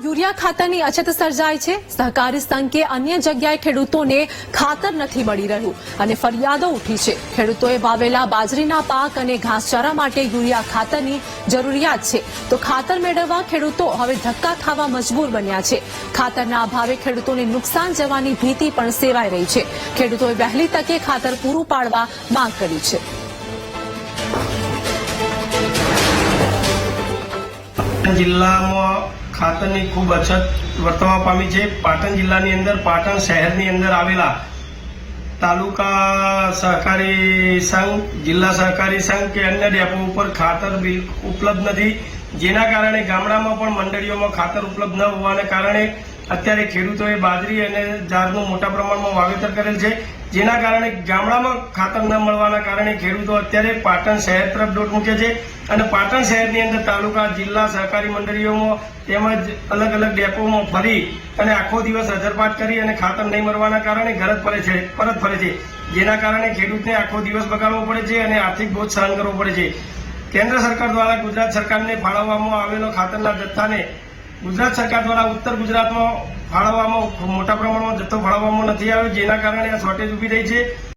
Urea ખાતરની અછત સર્જાય છે. સહકારી સંઘ કે અન્ય જગ્યાએ ખેડૂતોને ખાતર નથી મળી રહ્યું અને ફરિયાદો ઉઠી છે. ખેડૂતોએ વાવેલા બાજરીના પાક અને ઘાસચારા માટે યુરિયા ખાતરની જરૂરિયાત છે. તો ખાતર મેળવવા ખેડૂતો હવે ધક્કા ખાવા મજબૂર બન્યા છે. ખાતરના અભાવે ખેડૂતોને નુકસાન જવાની ભીતિ પણ સેવાઈ રહી છે. ખેડૂતોએ વહેલી તકે ખાતર પૂરું પાડવા માંગ કરી છે. જિલ્લામાં ખાતરની ખૂબ અછત વર્તવા પામી છે. પાટણ જિલ્લાની અંદર, પાટણ શહેરની અંદર આવેલા તાલુકા સહકારી સંઘ, જિલ્લા સહકારી સંઘ કે અન્ય ડેપો ઉપર ખાતર બિલ ઉપલબ્ધ નથી. જેના કારણે ગામડામાં પણ મંડળીઓમાં ખાતર ઉપલબ્ધ ન હોવાને કારણે અત્યારે ખેડૂતોએ બાજરી અને જારનું મોટા પ્રમાણમાં વાવેતર કરેલ છે, જેના કારણે ગામડામાં ખાતર ન મળવાના કારણે ખેડૂતો અત્યારે પાટણ શહેર તરફ દોટ મૂકે છે અને પાટણ શહેરની અંદર તાલુકા, જિલ્લા સહકારી મંડળીઓમાં તેમજ અલગ અલગ ડેપોમાં ફરી અને આખો દિવસ હજરપાટ કરી અને ખાતર નહીં મળવાના કારણે ઘર ફરે છે, પરત ફરે છે. જેના કારણે ખેડૂતને આખો દિવસ બગાડવો પડે છે અને આર્થિક બોજ સહન કરવો પડે છે. કેન્દ્ર સરકાર દ્વારા ગુજરાત સરકારને ફાળવવામાં આવેલો ખાતરના જથ્થાને ગુજરાત સરકાર દ્વારા ઉત્તર ગુજરાતમાં ફાળવવામાં, મોટા પ્રમાણમાં જથ્થો ફાળવવામાં નથી આવ્યો, જેના કારણે આ શોર્ટેજ ઊભી થઈ છે.